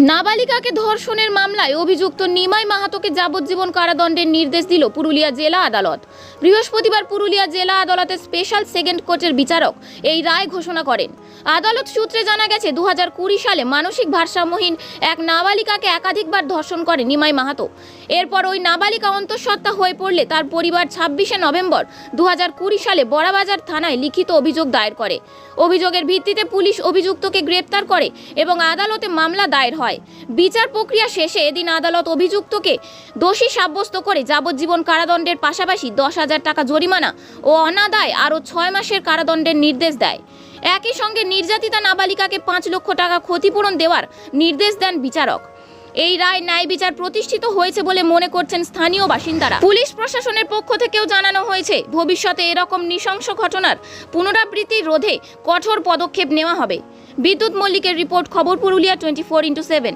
নাবালিকাকে ধর্ষণের মামলায় অভিযুক্ত নিমাই মাহাতোকে যাবজ্জীবন কারাদণ্ডের নির্দেশ দিল পুরুলিয়া জেলা আদালত। বৃহস্পতিবার পুরুলিয়া জেলা আদালতের স্পেশাল সেকেন্ড কোর্টের বিচারক এই রায় ঘোষণা করেন। আদালত সূত্রে জানা গেছে দু হাজার কুড়ি সালে মানসিক ভারসাম্যহীন এক নাবালিকাকে একাধিকবার ধর্ষণ করে নিমাই মাহাতো। এরপর ওই নাবালিকা অন্তঃসত্ত্বা হয়ে পড়লে তার পরিবার ছাব্বিশে নভেম্বর দুহাজার কুড়ি সালে বড়াবাজার থানায় লিখিত অভিযোগ দায়ের করে। অভিযোগের ভিত্তিতে পুলিশ অভিযুক্তকে গ্রেপ্তার করে এবং আদালতে মামলা দায়ের হয়। বিচার প্রক্রিয়া শেষে এদিন আদালত অভিযুক্তকে দোষী সাব্যস্ত করে যাবজ্জীবন কারাদণ্ডের পাশাপাশি দশ হাজার টাকা জরিমানা ও অনাদায় আরও ছয় মাসের কারাদণ্ডের নির্দেশ দেয়। একই সঙ্গে নির্যাতিতা নাবালিকাকে পাঁচ লক্ষ টাকা ক্ষতিপূরণ দেওয়ার নির্দেশ দেন বিচারক। এই রায় ন্যায় বিচার প্রতিষ্ঠিত হয়েছে বলে মনে করছেন স্থানীয় বাসিন্দারা। পুলিশ প্রশাসনের পক্ষ থেকেও জানানো হয়েছে ভবিষ্যতে এরকম নৃশংস ঘটনার পুনরাবৃত্তি রোধে কঠোর পদক্ষেপ নেওয়া হবে। বিদ্যুৎ মল্লিকের রিপোর্ট খবর Purulia twenty four into seven.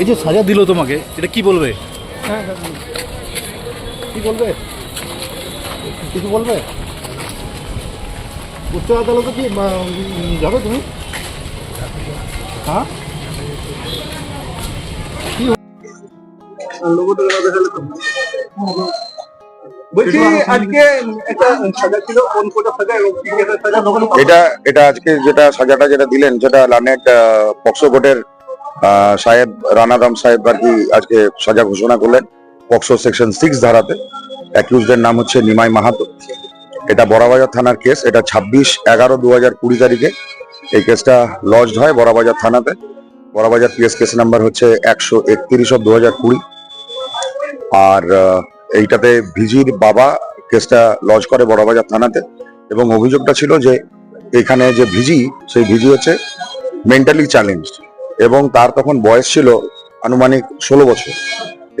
এই যে সাজা দিল তোমাকে এটা কি বলবে? কি বলবে? কিছু বলবে? উচ্চ আদালতে কি যাবে তুমি? হ্যাঁ? এটা এটা আজকে যেটা সাজাটা যেটা দিলেন যেটা লানেট পক্সো কোর্টের সাহেব রানাদাম সাহেব আর কি আজকে সাজা ঘোষণা করলেন পক্সো সেকশন সিক্স ধারাতে। অ্যাকিউজদের নাম হচ্ছে নিমাই মাহাতো। এটা বড়াবাজার থানার কেস, এটা ছাব্বিশ এগারো দু হাজার কুড়ি তারিখে। এই কেসটা লজড হয় বড়াবাজার থানাতে। বড়াবাজার পিএস কেস নাম্বার হচ্ছে একশো একত্রিশ অফ দু হাজার কুড়ি। আর এইটাতে ভিজির বাবা কেসটা লজ করে বড়াবাজার থানাতে। এবং অভিযোগটা ছিল যে এখানে যে ভিজি, সেই ভিজি হচ্ছে মেন্টালি চ্যালেঞ্জ এবং তার তখন বয়স ছিল আনুমানিক ষোলো বছর।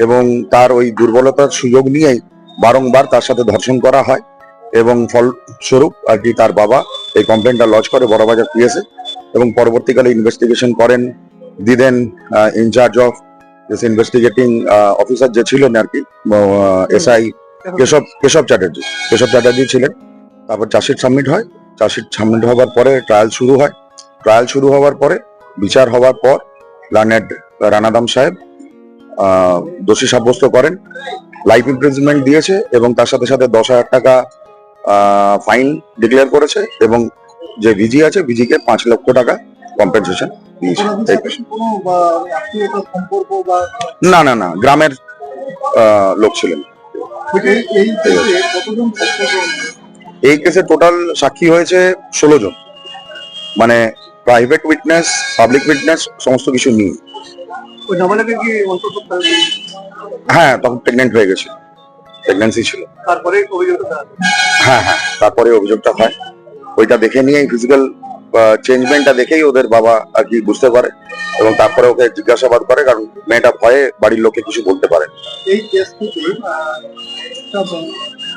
এবং তার ওই দুর্বলতার সুযোগ নিয়েই বারংবার তার সাথে ধর্ষণ করা হয়। এবং ফলস্বরূপ আর কি তার বাবা এই কমপ্লেনটা লজ করে বড়বাজার পিএসএ এবং পরবর্তীকালে ইনভেস্টিগেশন করেন দিদেন ইনচার্জ অফ ইনভেস্টিগেটিং অফিসার যে ছিলেন আর কি এসআই কেশব কেশব চ্যাটার্জি কেশব চ্যাটার্জি ছিলেন। তারপর চার্জশিট সাবমিট হয়। চার্জশিট সাবমিট হওয়ার পরে ট্রায়াল শুরু হয়। ট্রায়াল শুরু হওয়ার পরে, বিচার হওয়ার পর লার্নেড রানাদাম সাহেব দোষী সাব্যস্ত করেন। লাইফ ইমপ্রিজনমেন্ট দিয়েছে এবং তার সাথে সাথে দশ হাজার টাকা ফাইন ডিক্লেয়ার করেছে এবং যে ভিজি আছে ভিজিকে পাঁচ লক্ষ টাকা কম্পেনসেশন দিয়েছে। না না না গ্রামের লোক ছিলেন। এই কেসে টোটাল সাক্ষী হয়েছে ষোলো জন। মানে প্রাইভেট উইটনেস পাবলিক উইটনেস সমস্ত কিছু নিয়ে। হ্যাঁ তখন প্রেগনেন্ট হয়ে গেছে। প্রেগনেন্সি ছিল। তারপরে অভিযোগটা হ্যাঁ। হ্যাঁ তারপরে অভিযোগটা হয়। ওইটা দেখে নিয়ে ফিজিক্যাল চেঞ্জমেন্টটা দেখেই ওদের বাবা আর কি বুঝতে পারে এবং তারপরে ওকে জিজ্ঞাসাবাদ করে কারণ মেয়েটা ভয়ে বাড়ির লোকে কিছু বলতে পারে এই কেস থেকে আহ, একটা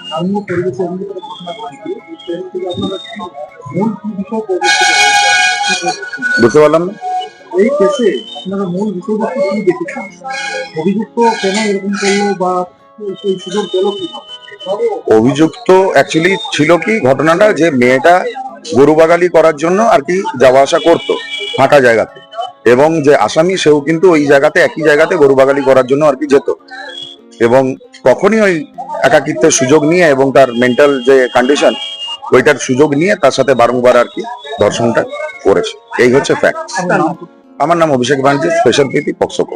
গ্রাম্য পরিবেশে এমন একটা ঘটনা ঘটেছে এই কেস থেকে আপনারা মূল কি বিষয় বুঝতে পারলাম না। এই কেসে আপনারা মূল বিষয়বস্তু কি দেখেছেন? অভিযুক্ত কেন এরকম করল বা কীভাবে অভিযুক্ত অ্যাকচুয়ালি ছিল কি ঘটনাটা যে মেয়েটা গরু বাগালি করার জন্য আর কি যাওয়া আসা করতো ফাঁকা জায়গাতে। এবং যে আসামি সেও কিন্তু ওই জায়গাতে, একই জায়গাতে গরু বাগালি করার জন্য আর কি যেত। এবং তখনই ওই একাকিত্বের সুযোগ নিয়ে এবং তার মেন্টাল যে কন্ডিশন ওইটার সুযোগ নিয়ে তার সাথে বারংবার আর কি দর্শনটা করেছে। এই হচ্ছে ফ্যাক্ট আমার নাম অভিষেক ব্যানার্জি স্পেশাল প্রীতি পক্সকো